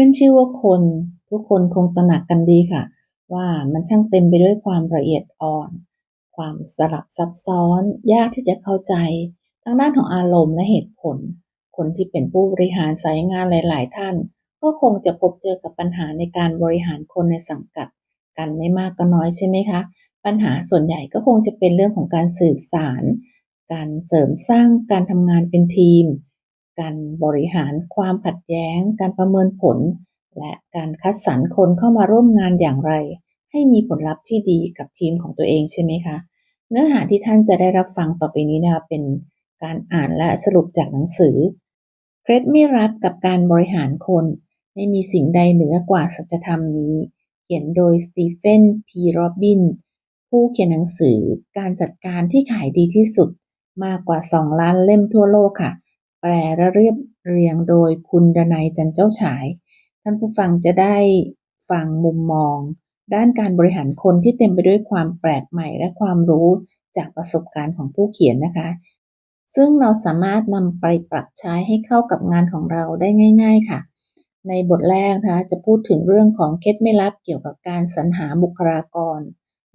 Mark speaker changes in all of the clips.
Speaker 1: ขึ้นชื่อว่าคน ทุกคนคงตระหนักกันดีค่ะ ว่ามันช่างเต็มไปด้วยความละเอียดอ่อน ความสลับซับซ้อน ยากที่จะเข้าใจทั้งด้านของอารมณ์และเหตุผล คนที่เป็นผู้บริหารสายงานหลาย ๆ ท่าน ก็คงจะพบเจอกับปัญหาในการบริหารคนในสังกัด กันไม่มากก็น้อยใช่ไหมคะ ปัญหาส่วนใหญ่ก็คงจะเป็นเรื่องของการสื่อสาร การเสริมสร้างการทำงานเป็นทีม การบริหารความขัดแย้ง การประเมินผล และการคัดสรรคนเข้ามาร่วมงานอย่างไร ให้มีผลลัพธ์ที่ดีกับทีมของตัวเองใช่ไหมคะ เนื้อหาที่ท่านจะได้รับฟังต่อไปนี้นะคะเป็นการอ่านและสรุปจากหนังสือเคล็ดไม่รับกับการบริหารคน ไม่มีสิ่งใดเหนือกว่าสัจธรรมนี้ เขียนโดยสตีเฟนพีโรบินผู้เขียนหนังสือการจัดการที่ขายดีที่สุด มากกว่า 2 ล้านเล่มทั่วโลกค่ะ แปลและเรียบเรียงโดยคุณดนัยจันเจ้าฉาย ท่านผู้ฟังจะได้ฟังมุมมอง ด้านการบริหารคนที่เต็มไปด้วยความแปลกใหม่และความรู้จากประสบการณ์ของผู้เขียนนะคะ ซึ่งเราสามารถนำไปปรับใช้ให้เข้ากับงานของเราได้ง่าย ๆ ค่ะ ในบทแรกนะคะจะพูดถึงเรื่องของเคล็ดไม่ลับเกี่ยวกับการสรรหาบุคลากร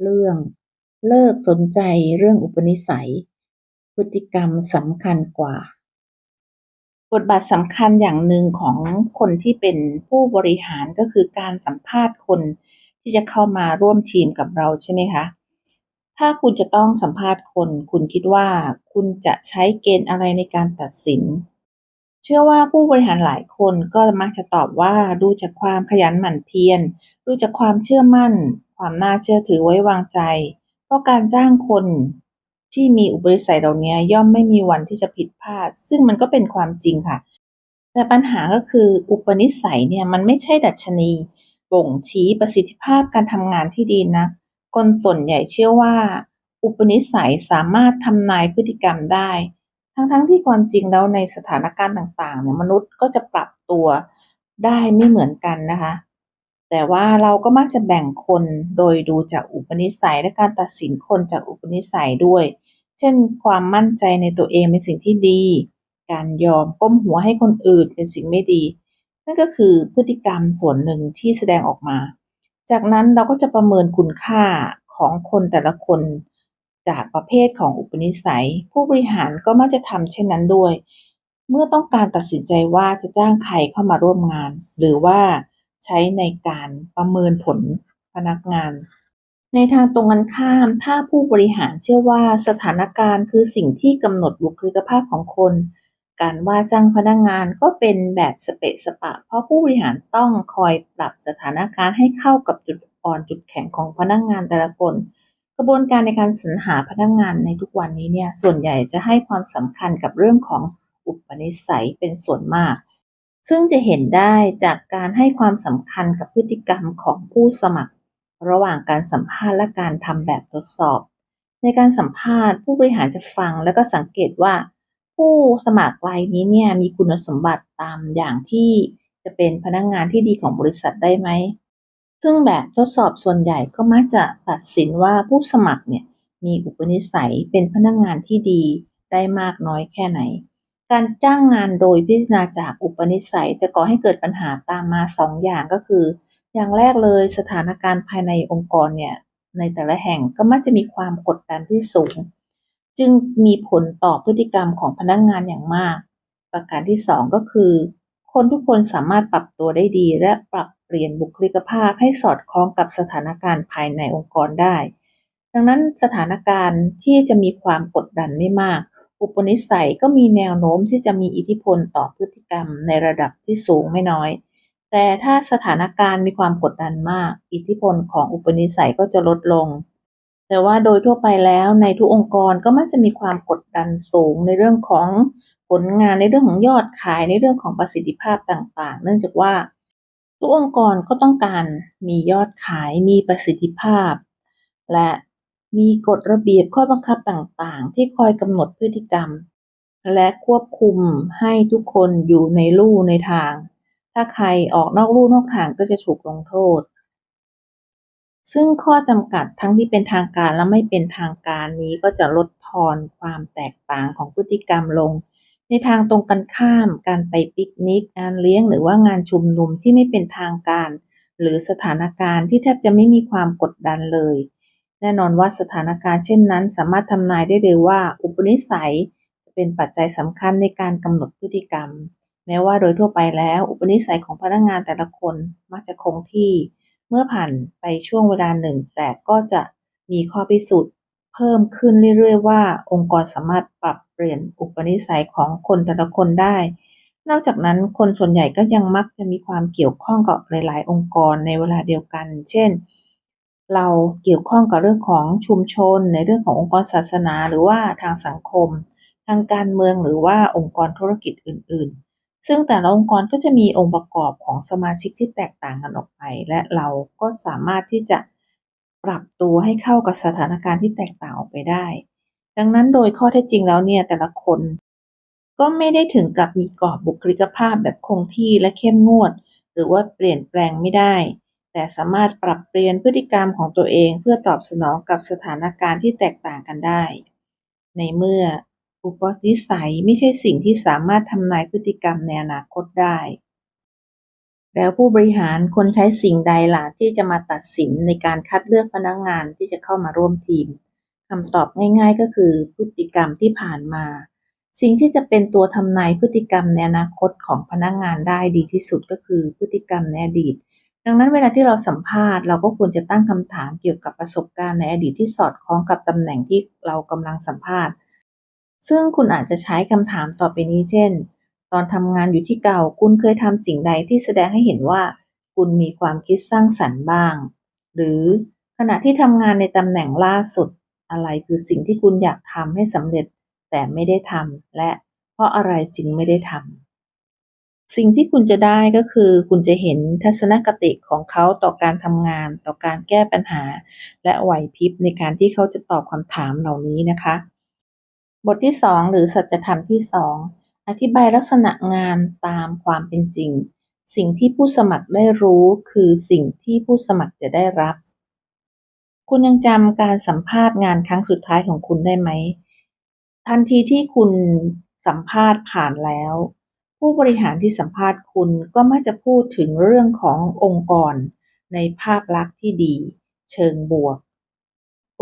Speaker 1: เรื่องเลิกสนใจเรื่องอุปนิสัย พฤติกรรมสำคัญกว่า บทบาทสำคัญอย่างหนึ่งของคนที่เป็นผู้บริหารก็คือการสัมภาษณ์คนที่จะเข้ามาร่วมทีมกับเราใช่ไหมคะ ถ้าคุณจะต้องสัมภาษณ์คน คุณคิดว่าคุณจะใช้เกณฑ์อะไรในการตัดสิน เชื่อว่าผู้บริหารหลายคนก็มักจะตอบว่าดูจากความขยันหมั่นเพียร ดูจากความเชื่อมั่น ความน่าเชื่อถือไว้วางใจ เพราะการจ้างคน ที่มีอุปนิสัยเหล่านี้ย่อมไม่มีวันที่จะผิดพลาด ซึ่งมันก็เป็นความจริงค่ะ แต่ปัญหาก็คืออุปนิสัยเนี่ยมันไม่ใช่ดัชนี บ่งชี้ประสิทธิภาพการทำงานที่ดีนะคนส่วนใหญ่เชื่อว่า อุปนิสัยสามารถทำนายพฤติกรรมได้ ทั้งๆทที่ความจริงแล้วในสถานการณ์ต่างๆเนี่ยมนุษย์ก็จะปรับตัวได้ไม่เหมือนกันนะคะ แต่ว่าเราก็มักจะแบ่งคนโดยดูจากอุปนิสัยและการตัดสินคนจากอุปนิสัยด้วย เช่น ความมั่นใจในตัวเองเป็นสิ่งที่ดี การยอมก้มหัวให้คนอื่นเป็นสิ่งไม่ดี นั่นก็คือพฤติกรรมส่วนหนึ่งที่แสดงออกมา จากนั้นเราก็จะประเมินคุณค่าของคนแต่ละคนจากประเภทของอุปนิสัย ผู้บริหารก็มักจะทำเช่นนั้นด้วย เมื่อต้องการตัดสินใจว่าจะจ้างใครเข้ามาร่วมงาน หรือว่าใช้ในการประเมินผลพนักงาน ในทางตรงกันข้าม ถ้าผู้บริหารเชื่อว่าสถานการณ์คือสิ่งที่กำหนดบุคลิกภาพของคน การว่าจ้างพนักงงานก็เป็นแบบสเปะสปะ เพราะผู้บริหารต้องคอยปรับสถานการณ์ให้เข้ากับจุดอ่อนจุดแข็งของพนักงงานแต่ละคน กระบวนการในการสรรหาพนักงงานในทุกวันนี้เนี่ยส่วนใหญ่จะให้ความสำคัญกับเรื่องของอุปนิสัยเป็นส่วนมาก ซึ่งจะเห็นได้จากการให้ความสำคัญกับพฤติกรรมของผู้สมัคร ระหว่างการสัมภาษณ์และการทำแบบทดสอบ ในการสัมภาษณ์ ผู้บริหารจะฟังแล้วก็สังเกตว่า ผู้สมัครรายนี้เนี่ยมีคุณสมบัติตามอย่างที่จะเป็นพนักงงานที่ดีของบริษัทได้ไหม ซึ่งแบบทดสอบส่วนใหญ่ก็มักจะตัดสินว่าผู้สมัครเนี่ยมีอุปนิสัยเป็นพนักงงานที่ดีได้มากน้อยแค่ไหน การจ้างงานโดยพิจารณาจากอุปนิสัยจะก่อให้เกิดปัญหาตามมา2ออย่างก็คือ อย่างแรกเลยสถานการณ์ภายในองค์กรเนี่ยในแต่ละแห่งก็มักจะมีความกดดันที่สูง จึงมีผลต่อพฤติกรรมของพนักงงานอย่างมาก ประการที่ 2 ก็คือ คนทุกคนสามารถปรับตัวได้ดี และปรับเปลี่ยนบุคลิกภาพให้สอดคล้องกับสถานการณ์ภายในองค์กรได้ ดังนั้นสถานการณ์ที่จะมีความกดดันไม่มาก อุปนิสัยก็มีแนวโน้มที่จะมีอิทธิพลต่อพฤติกรรมในระดับที่สูงไม่น้อย แต่ถ้าสถานการณ์มีความกดดันมาก อิทธิพลของอุปนิสัยก็จะลดลง แต่ว่าโดยทั่วไปแล้วในทุกองค์กรก็มักจะมีความกดดันสูงในเรื่องของผลงานในเรื่องของยอดขายในเรื่องของประสิทธิภาพต่างๆ เนื่องจากว่าทุกองค์กรก็ต้องการมียอดขายมีประสิทธิภาพ และมีกฎระเบียบข้อบังคับต่างๆ ที่คอยกำหนดพฤติกรรม และควบคุมให้ทุกคนอยู่ในลู่ในทาง ถ้าใครออกนอกลู่นอกทางก็จะถูกลงโทษ ซึ่งข้อจำกัดทั้งที่เป็นทางการและไม่เป็นทางการนี้ก็จะลดทอนความแตกต่างของพฤติกรรมลง ในทางตรงกันข้าม การไปปิกนิก งานเลี้ยงหรือว่างานชุมนุมที่ไม่เป็นทางการ หรือสถานการณ์ที่แทบจะไม่มีความกดดันเลย แน่นอนว่าสถานการณ์เช่นนั้น สามารถทำนายได้เลยว่า อุปนิสัยจะเป็นปัจจัยสำคัญในการกำหนดพฤติกรรม แม้ว่าโดยทั่วไปแล้ว อุปนิสัยของพนักงานแต่ละคนมักจะคงที่ เมื่อผ่านไปช่วงเวลาหนึ่ง แต่ก็จะมีข้อพิสูจน์เพิ่มขึ้นเรื่อยๆว่า องค์กรสามารถปรับเปลี่ยนอุปนิสัยของคนแต่ละคนได้ นอกจากนั้นคนส่วนใหญ่ก็ยังมักจะมีความเกี่ยวข้องกับหลาย ๆ องค์กรในเวลาเดียวกัน เช่น เราเกี่ยวข้องกับเรื่องของชุมชน ในเรื่องขององค์กรศาสนา หรือว่าทางสังคม ทางการเมืองหรือว่าองค์กรธุรกิจอื่น ๆ ซึ่งแต่ละองค์กรก็จะมีองค์ประกอบของสมาชิกที่แตกต่างกันออกไป และเราก็สามารถที่จะปรับตัวให้เข้ากับสถานการณ์ที่แตกต่างออกไปได้ ดังนั้นโดยข้อเท็จจริงแล้วเนี่ยแต่ละคน ก็ไม่ได้ถึงกับมีกรอบบุคลิกภาพแบบคงที่และเข้มงวด หรือว่าเปลี่ยนแปลงไม่ได้ แต่สามารถปรับเปลี่ยนพฤติกรรมของตัวเอง เพื่อตอบสนองกับสถานการณ์ที่แตกต่างกันได้ ในเมื่อ อุปนิสัยไม่ใช่สิ่งที่สามารถทำนายพฤติกรรมในอนาคตได้ แล้วผู้บริหารควรใช้สิ่งใดล่ะที่จะมาตัดสินในการคัดเลือกพนักงานที่จะเข้ามาร่วมทีมคำตอบง่ายๆก็คือพฤติกรรมที่ผ่านมา สิ่งที่จะเป็นตัวทำนายพฤติกรรมในอนาคตของพนักงานได้ดีที่สุดก็คือพฤติกรรมในอดีต ดังนั้นเวลาที่เราสัมภาษณ์เราก็ควรจะตั้งคำถามเกี่ยวกับประสบการณ์ในอดีตที่สอดคล้องกับตำแหน่งที่เรากำลังสัมภาษณ์ ซึ่งคุณอาจจะใช้คำถามต่อไปนี้เช่น ตอนทำงานอยู่ที่เก่าคุณเคยทำสิ่งใดที่แสดงให้เห็นว่า คุณมีความคิดสร้างสรรค์บ้าง หรือขณะที่ทำงานในตำแหน่งล่าสุด อะไรคือสิ่งที่คุณอยากทำให้สำเร็จแต่ไม่ได้ทำและเพราะอะไรจึงไม่ได้ทำสิ่งที่คุณจะได้ก็คือ คุณจะเห็นทัศนคติของเขาต่อการทำงาน ต่อการแก้ปัญหา และไหวพริบในการที่เขาจะตอบคำถามเหล่านี้นะคะ บทที่ 2 หรือสัจธรรมที่ 2 อธิบายลักษณะงานตามความเป็นจริง สิ่งที่ผู้สมัครได้รู้คือสิ่งที่ผู้สมัครจะได้รับ คุณยังจำการสัมภาษณ์งานครั้งสุดท้ายของคุณได้ไหม ทันทีที่คุณสัมภาษณ์ผ่านแล้ว ผู้บริหารที่สัมภาษณ์คุณก็มักจะพูดถึงเรื่องขององค์กร ในภาพลักษณ์ที่ดี เชิงบวก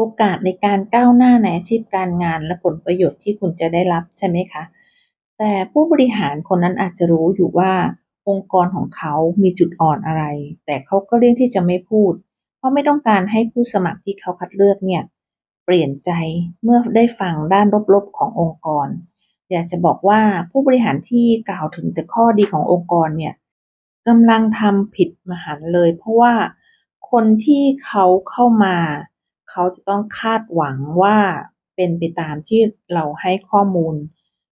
Speaker 1: โอกาสในการก้าวหน้าในอาชีพการงานและผลประโยชน์ที่คุณจะได้รับใช่ไหมคะ แต่ผู้บริหารคนนั้นอาจจะรู้อยู่ว่าองค์กรของเขามีจุดอ่อนอะไร แต่เขาก็เลี่ยงที่จะไม่พูด เพราะไม่ต้องการให้ผู้สมัครที่เขาคัดเลือกเนี่ยเปลี่ยนใจเมื่อได้ฟังด้านลบๆขององค์กร อยากจะบอกว่าผู้บริหารที่กล่าวถึงแต่ข้อดีขององค์กรเนี่ยกำลังทำผิดมหันต์เลย เพราะว่าคนที่เขาเข้ามา เขาจะต้องคาดหวังว่าเป็นไปตามที่เราให้ข้อมูล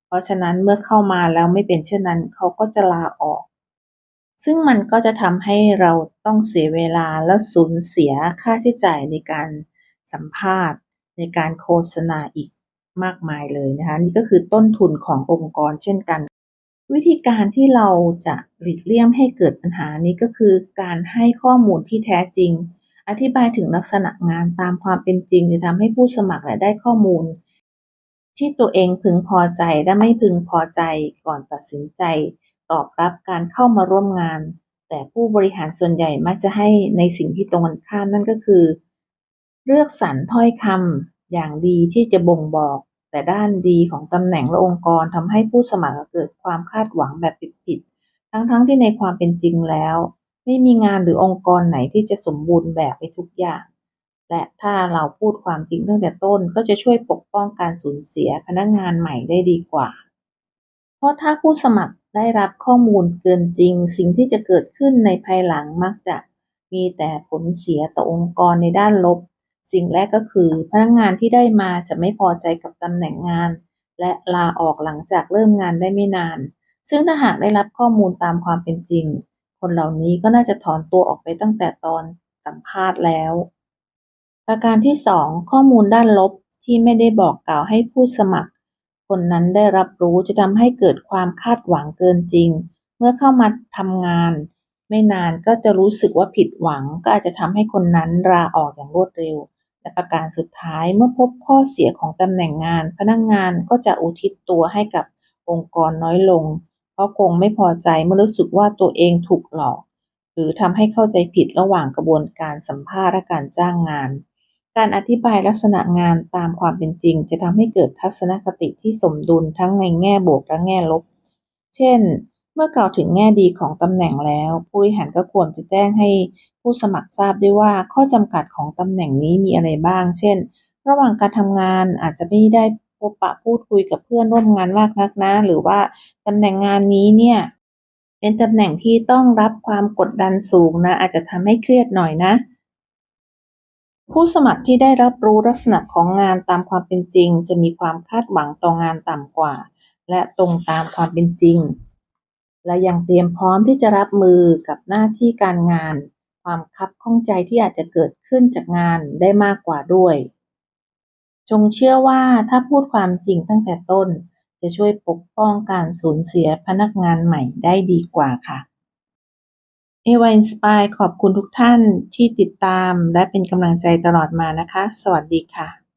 Speaker 1: เพราะฉะนั้นเมื่อเข้ามาแล้วไม่เป็นเช่นนั้นเขาก็จะลาออก ซึ่งมันก็จะทำให้เราต้องเสียเวลาและสูญเสียค่าใช้จ่ายในการสัมภาษณ์ ในการโฆษณาอีกมากมายเลยนะคะนี่ก็คือต้นทุนขององค์กรเช่นกัน วิธีการที่เราจะหลีกเลี่ยงให้เกิดปัญหานี้ก็คือการให้ข้อมูลที่แท้จริง อธิบายถึงลักษณะงานตามความเป็นจริงจะทำให้ผู้สมัครได้ข้อมูล ที่ตัวเองพึงพอใจและไม่พึงพอใจก่อนตัดสินใจ ตอบรับการเข้ามาร่วมงาน แต่ผู้บริหารส่วนใหญ่มักจะให้ในสิ่งที่ตรงกันข้ามนั่นก็คือ เลือกสรรถ้อยคำอย่างดีที่จะบ่งบอก แต่ด้านดีของตำแหน่งและองค์กรทำให้ผู้สมัครเกิดความคาดหวังแบบผิดๆทั้งๆที่ในความเป็นจริงแล้ว ไม่มีงานหรือองค์กรไหนที่จะสมบูรณ์แบบไปทุกอย่าง และถ้าเราพูดความจริงตั้งแต่ต้นก็จะช่วยปกป้องการสูญเสียพนักงานใหม่ได้ดีกว่า เพราะถ้าผู้สมัครได้รับข้อมูลเกินจริง สิ่งที่จะเกิดขึ้นในภายหลังมักจะมีแต่ผลเสียต่อองค์กรในด้านลบ สิ่งแรกก็คือพนักงานที่ได้มาจะไม่พอใจกับตำแหน่งงาน และลาออกหลังจากเริ่มงานได้ไม่นาน ซึ่งถ้าหากได้รับข้อมูลตามความเป็นจริง คนเหล่านี้ก็น่าจะถอนตัวออกไปตั้งแต่ตอนสัมภาษณ์แล้ว ประการที่ 2 ข้อมูลด้านลบที่ไม่ได้บอกกล่าวให้ผู้สมัคร คนนั้นได้รับรู้จะทำให้เกิดความคาดหวังเกินจริง เมื่อเข้ามาทำงาน ไม่นานก็จะรู้สึกว่าผิดหวัง ก็อาจจะทำให้คนนั้นลาออกอย่างรวดเร็ว และประการสุดท้ายเมื่อพบข้อเสียของตำแหน่งงาน พนักงานก็จะอุทิศตัวให้กับองค์กรน้อยลง เพราะคงไม่พอใจเมื่อรู้สึกว่าตัวเองถูกหลอก หรือทำให้เข้าใจผิดระหว่างกระบวนการสัมภาษณ์และการจ้างงาน การอธิบายลักษณะงานตามความเป็นจริง จะทำให้เกิดทัศนคติที่สมดุลทั้งในแง่บวกและแง่ลบ เช่น เมื่อกล่าวถึงแง่ดีของตำแหน่งแล้ว ผู้บริหารก็ควรจะแจ้งให้ผู้สมัครทราบด้วยว่าข้อจำกัดของตำแหน่งนี้มีอะไรบ้าง เช่น ระหว่างการทำงานอาจจะไม่ได้ พบปะพูดคุยกับเพื่อนร่วมงานมากนักนะ หรือว่าตำแหน่งงานนี้เนี่ยเป็นตำแหน่งที่ต้องรับความกดดันสูงนะ อาจจะทำให้เครียดหน่อยนะ ผู้สมัครที่ได้รับรู้ลักษณะของงานตามความเป็นจริง จะมีความคาดหวังต่องานต่ำกว่า และตรงตามความเป็นจริง และยังเตรียมพร้อมที่จะรับมือกับหน้าที่การงาน ความคับข้องใจที่อาจจะเกิดขึ้นจากงานได้มากกว่าด้วย จงเชื่อว่าถ้าพูดความจริงตั้งแต่ต้น จะช่วยปกป้องการสูญเสียพนักงานใหม่ได้ดีกว่าค่ะเอวาอินสปายขอบคุณทุกท่านที่ติดตามและเป็นกำลังใจตลอดมานะคะ สวัสดีค่ะ